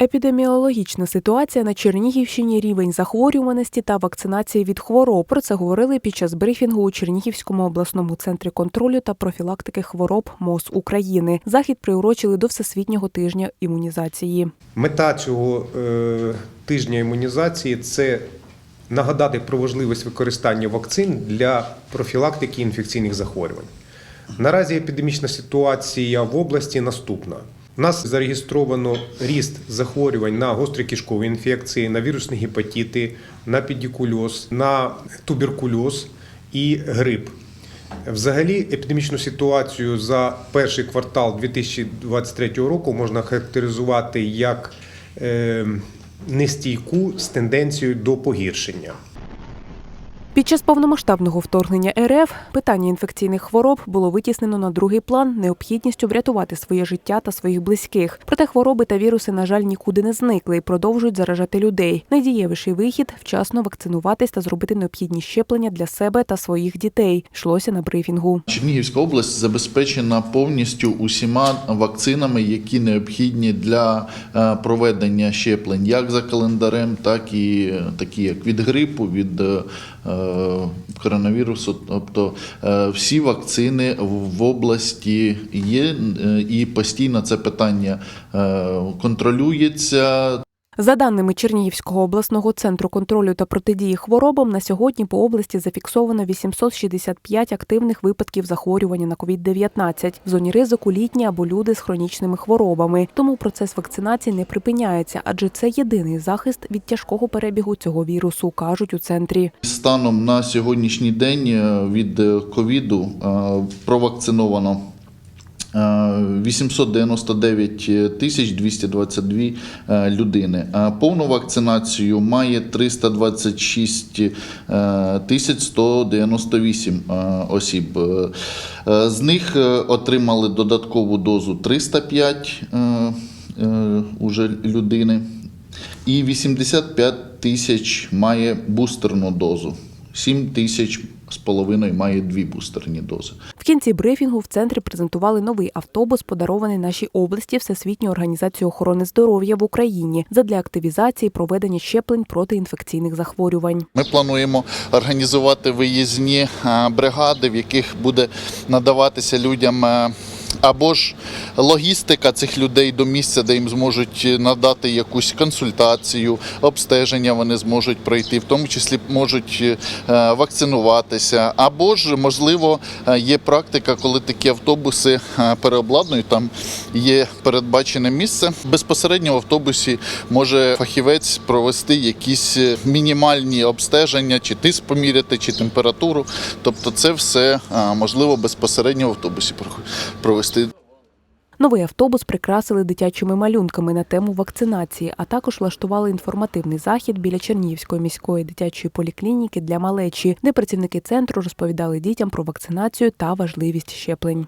Епідеміологічна ситуація на Чернігівщині, рівень захворюваності та вакцинації від хвороб. Про це говорили під час брифінгу у Чернігівському обласному центрі контролю та профілактики хвороб МОЗ України. Захід приурочили до Всесвітнього тижня імунізації. Мета цього е, тижня імунізації це нагадати про важливість використання вакцин для профілактики інфекційних захворювань. Наразі епідемічна ситуація в області наступна. У нас зареєстровано ріст захворювань на гострі кишкові інфекції, на вірусні гепатити, на педикульоз, на туберкульоз і грип. Взагалі, епідемічну ситуацію за перший квартал 2023 року можна характеризувати як е, нестійку з тенденцією до погіршення. Під час повномасштабного вторгнення РФ питання інфекційних хвороб було витіснено на другий план необхідністю врятувати своє життя та своїх близьких. Проте хвороби та віруси, на жаль, нікуди не зникли і продовжують заражати людей. Найдієвіший вихід вчасно вакцинуватись та зробити необхідні щеплення для себе та своїх дітей. Йшлося на брифінгу. Чернігівська область забезпечена повністю усіма вакцинами, які необхідні для е, проведення щеплень, як за календарем, так і е, такі, як від грипу, від е, коронавірусу. Тобто е, всі вакцини в області є, е, і постійно це питання е, контролюється. За даними Чернігівського обласного центру контролю та протидії хворобам, на сьогодні по області зафіксовано 865 активних випадків захворювання на COVID-19. В зоні ризику літні або люди з хронічними хворобами. Тому процес вакцинації не припиняється, адже це єдиний захист від тяжкого перебігу цього вірусу, кажуть у центрі. Станом на сьогоднішній день е, від е, ковіду е, провакциновано 899 тисяч 222 е, людини. Повну вакцинацію має 326 е, тисяч 198 е, осіб. З них отримали додаткову дозу 305 е, е, уже людини. І 85 тисяч має бустерну дозу. 7 тисяч з половиною має дві бустерні дози. Кінці брифінгу в центрі презентували новий автобус, подарований нашій області Всесвітньою організацією охорони здоров'я в Україні задля активізації проведення щеплень проти інфекційних захворювань. Ми плануємо організувати виїзні е, бригади, в яких буде надаватися людям. Е, Або ж логістика цих людей до місця, де їм зможуть надати якусь консультацію, обстеження вони зможуть пройти, в тому числі можуть е, вакцинуватися. Або ж, можливо, е, є практика, коли такі автобуси е, переобладнують, там є передбачене місце. Безпосередньо в автобусі може фахівець провести якісь е, мінімальні обстеження, чи тиск поміряти, чи температуру. Тобто, це все е, можливо безпосередньо в автобусі про- провести. Новий автобус прикрасили дитячими малюнками на тему вакцинації, а також влаштували інформативний захід біля Чернігівської міської дитячої поліклініки для малечі, де працівники центру розповідали дітям про вакцинацію та важливість щеплень.